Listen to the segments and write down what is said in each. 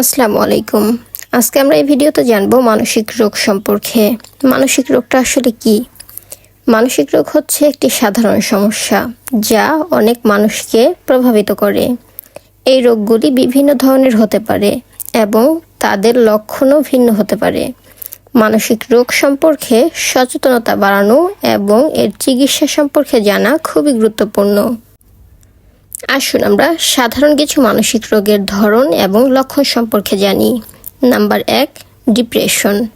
আসসালামু আলাইকুম। আজকে আমরা এই ভিডিওতে জানব মানসিক রোগ সম্পর্কে। মানসিক রোগটা আসলে কি? মানসিক রোগ হচ্ছে একটি সাধারণ সমস্যা যা অনেক মানুষকে প্রভাবিত করে। এই রোগগুলি বিভিন্ন ধরনের হতে পারে এবং তাদের লক্ষণও ভিন্ন হতে পারে। মানসিক রোগ সম্পর্কে সচেতনতা বাড়ানো এবং এর চিকিৎসা সম্পর্কে জানা খুবই গুরুত্বপূর্ণ। আসুন আমরা সাধারণ কিছু মানসিক রোগের ধরন এবং লক্ষণ সম্পর্কে জানি। নাম্বার এক, ডিপ্রেশন।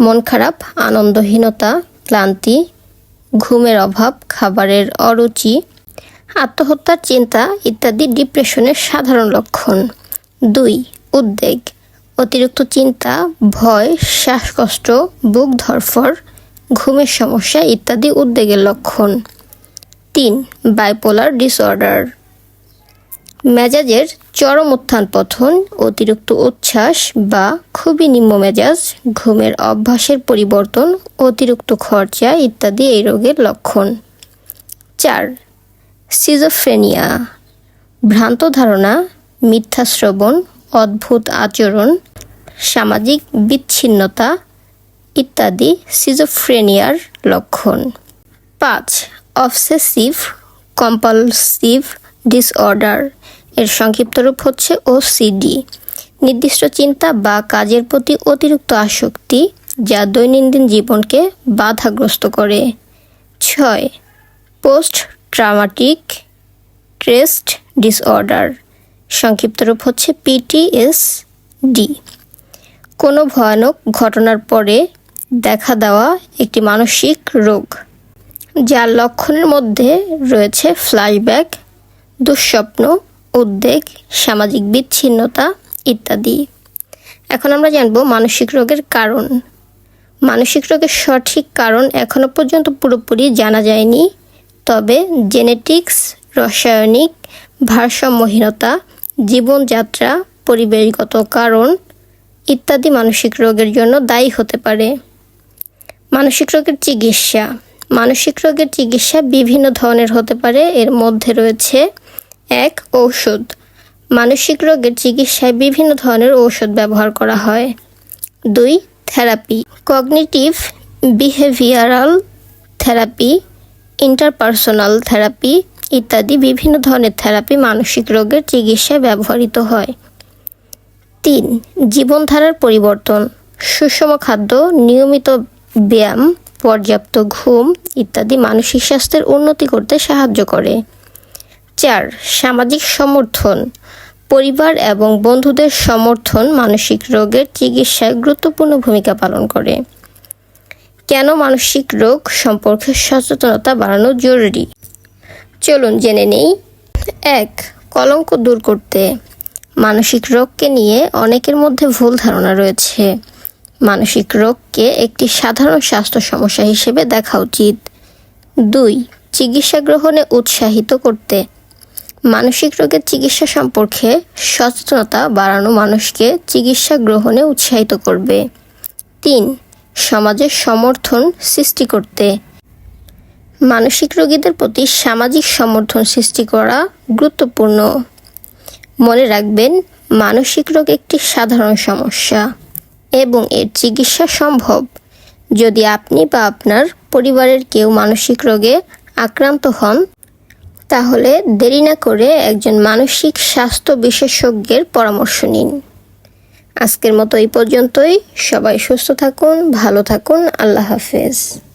মন খারাপ, আনন্দহীনতা, ক্লান্তি, ঘুমের অভাব, খাবারের অরুচি, আত্মহত্যার চিন্তা ইত্যাদি ডিপ্রেশনের সাধারণ লক্ষণ। দুই, উদ্বেগ, অতিরিক্ত চিন্তা, ভয়, শ্বাসকষ্ট, বুক ধরফর, ঘুমের সমস্যা ইত্যাদি উদ্বেগের লক্ষণ। তিন বাইপোলার ডিসঅর্ডার মেজাজের চরম উত্থান পথন অতিরিক্ত উচ্ছ্বাস বা খুবই নিম্ন মেজাজ, ঘুমের অভ্যাসের পরিবর্তন, অতিরিক্ত খরচা ইত্যাদি এই রোগের লক্ষণ। চার সিজোফ্রেনিয়া ভ্রান্ত ধারণা, মিথ্যা শ্রবণ, অদ্ভুত আচরণ, সামাজিক বিচ্ছিন্নতা ইত্যাদি সিজোফ্রেনিয়ার লক্ষণ। পাঁচ অবসেসিভ কম্পালসিভ ডিসঅর্ডার এর সংক্ষিপ্ত রূপ হচ্ছে ওসিডি নির্দিষ্ট চিন্তা বা কাজের প্রতি অতিরিক্ত আসক্তি যা দৈনন্দিন জীবনকে বাধাগ্রস্ত করে। ছয় পোস্ট ট্রামাটিক স্ট্রেসড ডিসঅর্ডার সংক্ষিপ্ত রূপ হচ্ছে পিটিএসডি কোনো ভয়ানক ঘটনার পরে দেখা দেওয়া একটি মানসিক রোগ, যার লক্ষণের মধ্যে রয়েছে ফ্ল্যাশব্যাক, দুঃস্বপ্ন উদ্বেগ, সামাজিক বিচ্ছিন্নতা ইত্যাদি। এখন আমরা জানব মানসিক রোগের কারণ। মানসিক রোগের সঠিক কারণ এখনও পর্যন্ত পুরোপুরি জানা যায়নি, তবে জেনেটিক্স, রাসায়নিক, ভারসাম্যহীনতা, জীবনযাত্রা, পরিবেশগত কারণ ইত্যাদি মানসিক রোগের জন্য দায়ী হতে পারে। মানসিক রোগের চিকিৎসা। মানসিক রোগের চিকিৎসা বিভিন্ন ধরনের হতে পারে। এর মধ্যে রয়েছে এক ঔষধ। মানসিক রোগের চিকিৎসায় বিভিন্ন ধরনের ঔষধ ব্যবহার করা হয়। দুই, therapy. Cognitive behavioural therapy, interpersonal therapy ইত্যাদি বিভিন্ন ধরনের থেরাপি মানসিক রোগের চিকিৎসায় ব্যবহৃত হয়। তিন, জীবনধারার পরিবর্তন। সুষম খাদ্য, নিয়মিত ব্যায়াম, পর্যাপ্ত ঘুম ইত্যাদি মানসিক স্বাস্থ্যের উন্নতি করতে সাহায্য করে। চার সামাজিক সমর্থন, পরিবার এবং বন্ধুদের সমর্থন মানসিক রোগের চিকিৎসায় গুরুত্বপূর্ণ ভূমিকা পালন করে। কেন মানসিক রোগ সম্পর্কে সচেতনতা বাড়ানো জরুরি? চলুন জেনে নেই। এক, কলঙ্ক দূর করতে। মানসিক রোগকে নিয়ে অনেকের মধ্যে ভুল ধারণা রয়েছে। মানসিক রোগকে একটি সাধারণ স্বাস্থ্য সমস্যা হিসেবে দেখা উচিত। দুই, চিকিৎসা গ্রহণে উৎসাহিত করতে। মানসিক রোগের চিকিৎসা সম্পর্কে সচেতনতা বাড়ানো মানুষকে চিকিৎসা গ্রহণে উৎসাহিত করবে। তিন, সমাজের সমর্থন সৃষ্টি করতে। মানসিক রোগীদের প্রতি সামাজিক সমর্থন সৃষ্টি করা গুরুত্বপূর্ণ। মনে রাখবেন, মানসিক রোগ একটি সাধারণ সমস্যা এবং এর চিকিৎসা সম্ভব। যদি আপনি বা আপনার পরিবারের কেউ মানসিক রোগে আক্রান্ত হন তাহলে দেরি না করে একজন মানসিক স্বাস্থ্য বিশেষজ্ঞের পরামর্শ নিন। আজকের মতো এই পর্যন্তই। সবাই সুস্থ থাকুন, ভালো থাকুন। আল্লাহ হাফেজ।